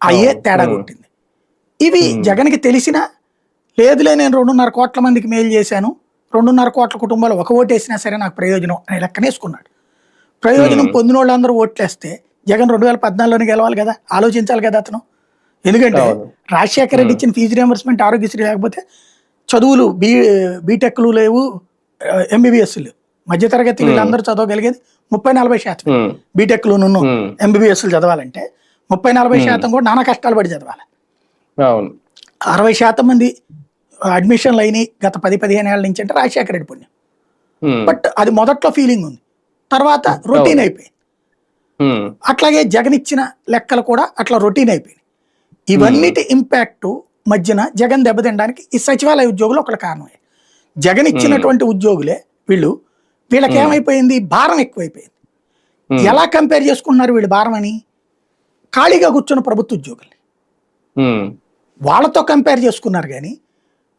అయ్యే. తేడా. కొట్టింది. ఇవి జగన్కి తెలిసినా లేదులే నేను రెండున్నర కోట్ల మందికి మేలు చేశాను రెండున్నర కోట్ల కుటుంబాలు ఒక ఓటు వేసినా సరే నాకు ప్రయోజనం అని లెక్కనేసుకున్నాడు ప్రయోజనం పొందిన వాళ్ళందరూ ఓట్లేస్తే జగన్ రెండు వేల పద్నాలుగులోనే గెలవాలి కదా? ఆలోచించాలి కదా అతను? ఎందుకంటే. రాజశేఖర రెడ్డి ఇచ్చిన ఫీజు రియంబర్స్మెంట్ ఆరోగ్యశ్రీ లేకపోతే చదువులు బీ బీటెక్లు లేవు ఎంబీబీఎస్ లేవు. మధ్యతరగతి వీళ్ళందరూ చదవగలిగేది ముప్పై నలభై శాతం బీటెక్లు నున్ను ఎంబీబీఎస్లు చదవాలంటే ముప్పై నలభై శాతం కూడా నానా కష్టాలు పడి చదవాలి. అరవై శాతం మంది అడ్మిషన్లు అయినాయి గత పది పదిహేను ఏళ్ళ నుంచి అంటే రాజశేఖర రెడ్డి పుణ్యం. బట్ అది మొదట్లో ఫీలింగ్ ఉంది. తర్వాత రొటీన్ అయిపోయింది. అట్లాగే జగన్ ఇచ్చిన లెక్కలు కూడా అట్లా రొటీన్ అయిపోయింది ఇవన్నిటి ఇంపాక్ట్ మధ్యన జగన్ దెబ్బతినడానికి ఈ సచివాలయ ఉద్యోగులు ఒకటి కారణమే జగన్ ఇచ్చినటువంటి ఉద్యోగులే వీళ్ళు వీళ్ళకి ఏమైపోయింది భారం ఎక్కువైపోయింది. ఎలా కంపేర్ చేసుకుంటున్నారు వీళ్ళు భారం అని ఖాళీగా కూర్చున్న ప్రభుత్వ ఉద్యోగుల్ని. వాళ్ళతో కంపేర్ చేసుకున్నారు కానీ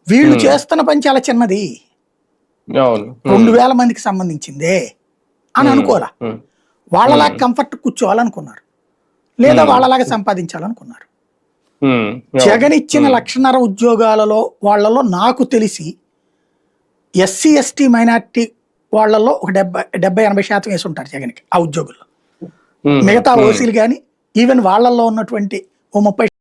వీళ్ళు చేస్తున్న పని చాలా చిన్నది. రెండు వేల మందికి సంబంధించిందే అని అనుకోవాలా? ఉమ్, వాళ్ళలాగా కంఫర్ట్ కూర్చోవాలనుకున్నారు. లేదా వాళ్ళలాగా సంపాదించాలనుకున్నారు. జగన్ ఇచ్చిన లక్షన్నర ఉద్యోగాలలో వాళ్ళలో నాకు తెలిసి ఎస్సీ ఎస్టీ మైనార్టీ వాళ్ళలో ఒక డెబ్బై డెబ్బై ఎనభై శాతం వేసి ఉంటారు జగన్కి ఆ ఉద్యోగుల్లో. మిగతా ఓసీలు కానీ ఈవెన్ వాళ్ళల్లో ఉన్నటువంటి ఓ ముప్పై